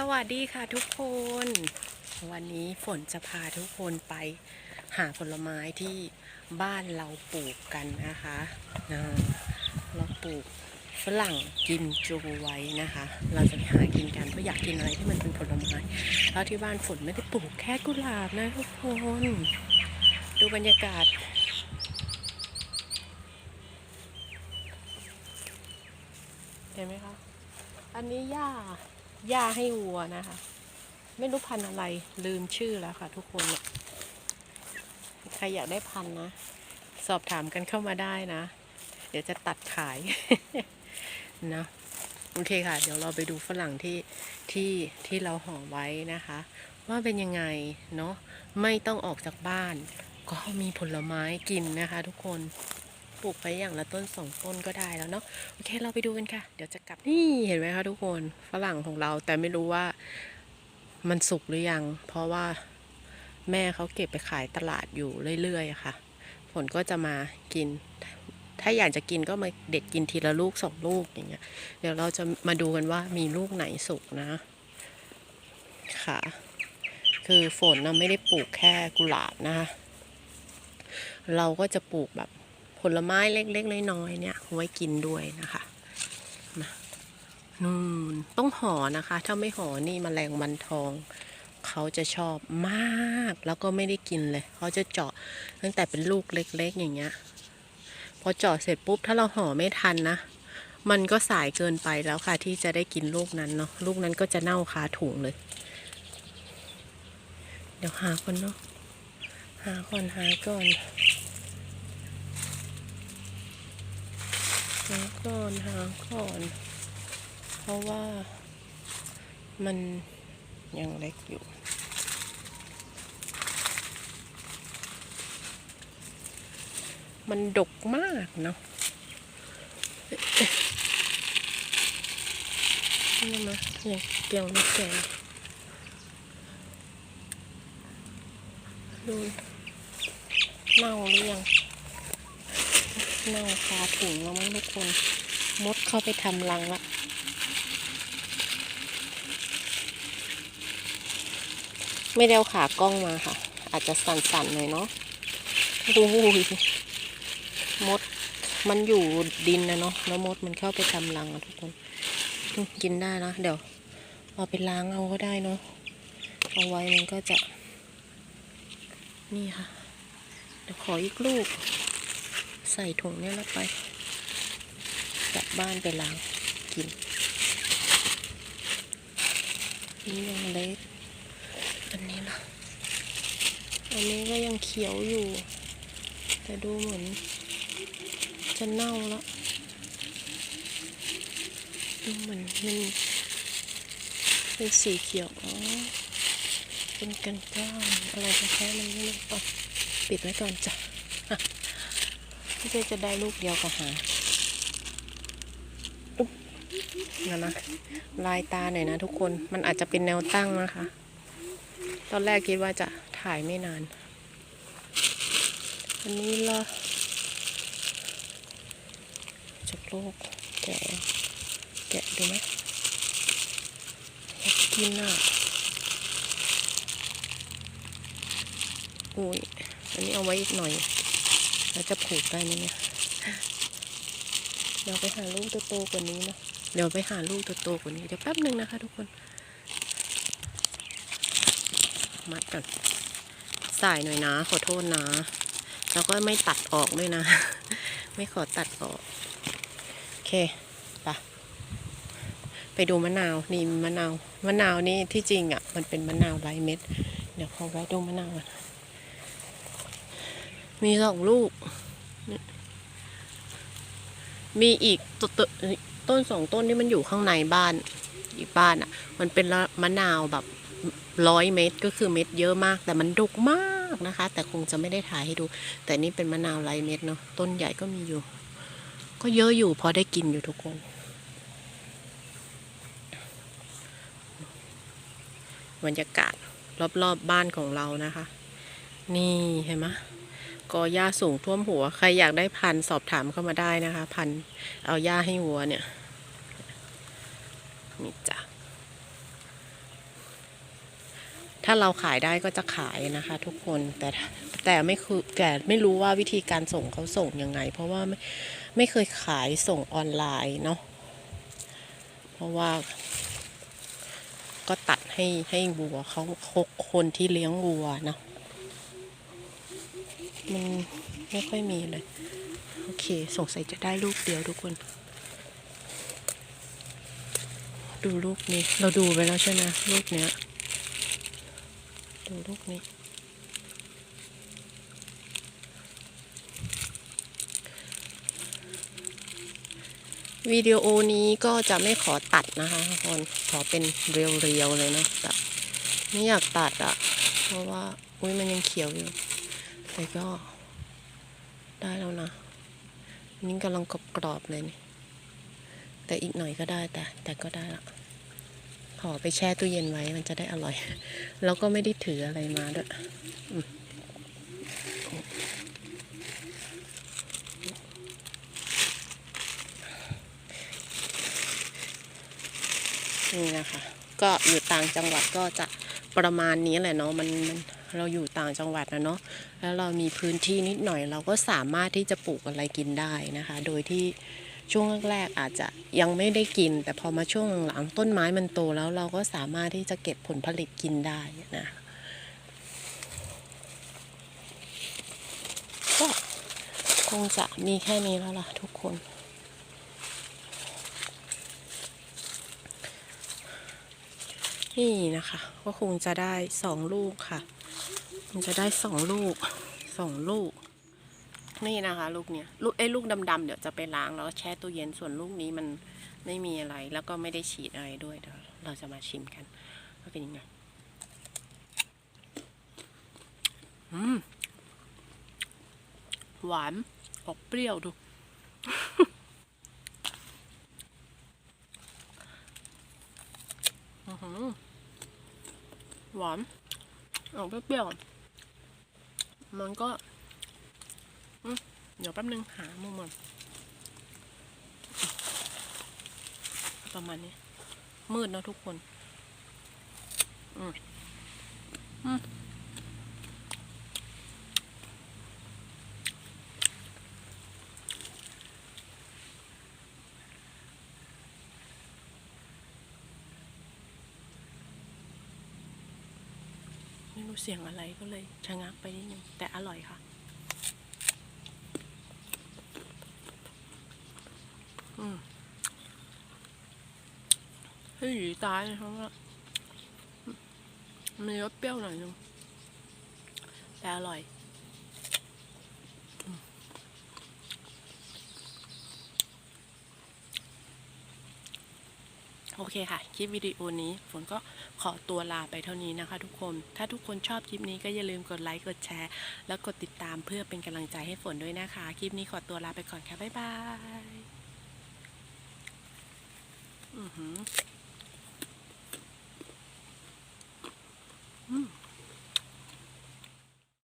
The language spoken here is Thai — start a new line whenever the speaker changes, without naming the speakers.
สวัสดีค่ะทุกคน วันนี้ฝนจะพาทุกคนไปหาผลไม้ที่บ้านเราปลูกกันนะคะเราปลูกฝรั่งกิมจูไว้นะคะ เราจะไปหากินกันเพราะอยากกินอะไรที่มันเป็นผลไม้แล้วที่บ้านฝนไม่ได้ปลูกแค่กุหลาบนะทุกคน ดูบรรยากาศเห็นไหมคะ อันนี้หญ้า หญ้าให้วัวนะคะ ไม่รู้พันอะไรลืมชื่อแล้วค่ะ ทุกคนใครอยากได้พันนะ สอบถามกันเข้ามาได้นะ เดี๋ยวจะตัดขายนะโอเคค่ะ เดี๋ยวเราไปดูฝรั่งที่ที่ที่เราห่อไว้นะคะ ว่าเป็นยังไงเนาะไม่ต้องออกจากบ้าน ก็มีผลไม้กินนะคะ ทุกคน ปลูกไปอย่างละต้นสองต้นก็ได้แล้วเนาะโอเคเราไปดูกันค่ะ เดี๋ยวจะกลับนี่เห็นไหมคะทุกคนฝรั่งของเราแต่ไม่รู้ว่ามันสุกหรือยัง เพราะว่าแม่เขาเก็บไปขายตลาดอยู่เรื่อยๆค่ะฝนก็จะมากิน ถ้าอยากจะกินก็มาเด็ดกินทีละลูกสองลูกอย่างเงี้ย เดี๋ยวเราจะมาดูกันว่ามีลูกไหนสุกนะ ค่ะ คือฝนนะไม่ได้ปลูกแค่กุหลาบนะคะ เราก็จะปลูกแบบ ผลไม้เล็กๆน้อยๆเนี่ยไว้กินด้วยนะคะนะนู่นต้องห่อนะคะ ถ้าไม่ห่อนี่มแมลงวันทอง เขาจะชอบมากแล้วก็ไม่ได้กินเลย เขาจะเจาะตั้งแต่เป็นลูกเล็ก ๆ อย่างเงี้ย พอเจาะเสร็จปุ๊บถ้าเราห่อไม่ทันนะ มันก็สายเกินไปแล้วค่ะ ที่จะได้กินลูกนั้นเนาะลูกนั้นก็จะเน่าคาถุงเลย เดี๋ยวหาคนเนาะหาก่อนหาก่อน หาก่อนหาก่อน เพราะว่ามันยังเล็กอยู่ มันดกมากเนาะนี่มาอย่างเกี่ยวไม่แก่ดูเน่าหรือยัง เน่าคาถุงแล้วมั้งทุกคน มดเข้าไปทำรังละไม่ได้เอาขากล้องมาค่ะ อาจจะสั่นๆหน่อยเนาะดูมดมันอยู่ดินนะเนาะแล้วมดมันเข้าไปทำรังอะทุกคนกินได้นะเดี๋ยวเอาไปล้างเอาก็ได้เนาะเอาไว้มันก็จะ นี่ค่ะ เดี๋ยวขออีกลูก ใส่ถุงเนี่ยแล้วไป กลับบ้านไปล้างกิน นี่ยังเล็ก อันนี้ล่ะอันนี้ก็ยังเขียวอยู่ แต่ดูเหมือน จะเน่าแล้วดูเหมือนมันเป็นสีเขียวอ๋อเป็นกันก้าอะไรจะแค่มันไม่รู้อะปิดไว้ก่อนจ้ะ พี่เจจะได้ลูกเดียวก็หาอุ๊บนั่นนะลายตาหน่อยนะทุกคนมันอาจจะเป็นแนวตั้งนะคะ ตอนแรกคิดว่าจะถ่ายไม่นาน อันนี้ละจากโลกแกะแกะดูไหมอยากกินอะอุ้ยอันนี้เอาไว้อีกหน่อย แล้วจะผูกได้ไหมเนี่ยเดี๋ยวไปหาลูกโตๆกว่านี้นะเดี๋ยวไปหาลูกโตๆกว่านี้เดี๋ยวแป๊บหนึ่งนะคะ ทุกคน มัดก่อนสายหน่อยนะ ขอโทษนะ แล้วก็ไม่ตัดออกด้วยนะ ไม่ขอตัดออก โอเคไปะไปดูมะนาวนี่มะนาว มะนาวนี่ที่จริงอะ มันเป็นมะนาวไร้เม็ด เดี๋ยวขอไว้ดูมะนาวก่อน มีสองลูก มีอีกตตต้นสองต้นที่มันอยู่ข้างในบ้าน อีกบ้านอะ มันเป็นมะนาวแบบร้อยเม็ดก็คือเม็ดเยอะมาก แต่มันดกมากนะคะ แต่คงจะไม่ได้ถ่ายให้ดู แต่นี่เป็นมะนาวไรเม็ดเนาะต้นใหญ่ก็มีอยู่ ก็เยอะอยู่พอได้กินอยู่ทุกคนบรรยากาศรอบๆบบ้านของเรานะคะ นี่เห็นไหม กอหญ้าสูงท่วมหัว ใครอยากได้พันสอบถามเข้ามาได้นะคะ พันเอาหญ้าให้วัวเนี่ยนี่จ้ะถ้าเราขายได้ก็จะขายนะคะ ทุกคนแต่แต่ไม่คือแต่ไม่รู้ว่าวิธีการส่งเขาส่งยังไง เพราะว่าไม่ไม่เคยขายส่งออนไลน์เนาะเพราะว่าก็ตัดให้ให้วัวเขาคนที่เลี้ยงวัวเนาะ มันไม่ค่อยมีเลย โอเค สงสัยจะได้ลูกเดียวทุกคน ดูลูกนี้ เราดูไปแล้วใช่ไหมลูกเนี้ย ดูลูกนี้ วิดีโอนี้ก็จะไม่ขอตัดนะคะทุกคน ขอเป็นเรียวๆเลยเนาะตัดไม่อยากตัดอะ่ะ เพราะว่า อุ้ยมันยังเขียวอยู่ แต่ก็ได้แล้วนะ นี่กำลังกรอบๆเลยนี่ แต่อีกหน่อยก็ได้แต่ แต่ก็ได้ละ ขอไปแช่ตู้เย็นไว้มันจะได้อร่อย แล้วก็ไม่ได้ถืออะไรมาด้วยนี่นะคะ ก็อยู่ต่างจังหวัดก็จะประมาณนี้แหละเนาะมันมันเราอยู่ต่างจังหวัดนะเนาะ แล้วเรามีพื้นที่นิดหน่อย เราก็สามารถที่จะปลูกอะไรกินได้นะคะ โดยที่ช่วงแรกๆอาจจะยังไม่ได้กิน แต่พอมาช่วงหลังต้นไม้มันโตแล้วเราก็สามารถที่จะเก็บผลผลิตกินได้นะก็คงจะมีแค่นี้แล้วล่ะทุกคน นี่นะคะ ก็คงจะได้สองลูกค่ะ คงจะได้สองลูกสองลูก นี่นะคะ ลูกเนี้ยลูกไอ้ลูกดำๆเดี๋ยวจะไปล้างแล้วแช่ตู้เย็นส่วนลูกนี้มันไม่มีอะไร แล้วก็ไม่ได้ฉีดอะไรด้วยเดี๋ยวเราจะมาชิมกันว่าเป็นยังไงอืมหวานออกเปรี้ยวดูอื้อหือหวานออกเปรี้ยวๆ มันก็เดี๋ยวแป๊บนึงหามุมมันประมาณนี้ มืดเนาะทุกคน อืมอืม รู้เสียงอะไรก็เลยชะงักไปนิดนึงแต่อร่อยค่ะ อืมให้หยีตายเลยเพราะว่ามีรสเปรี้ยวหน่อยนึงแต่อร่อย โอเคค่ะ คลิปวิดีโอนี้ฝนก็ขอตัวลาไปเท่านี้นะคะทุกคน ถ้าทุกคนชอบคลิปนี้ก็อย่าลืมกดไลค์ กดแชร์ แล้วกดติดตามเพื่อเป็นกำลังใจให้ฝนด้วยนะคะ คลิปนี้ขอตัวลาไปก่อนค่ะ บ๊ายบาย อือหือ อืม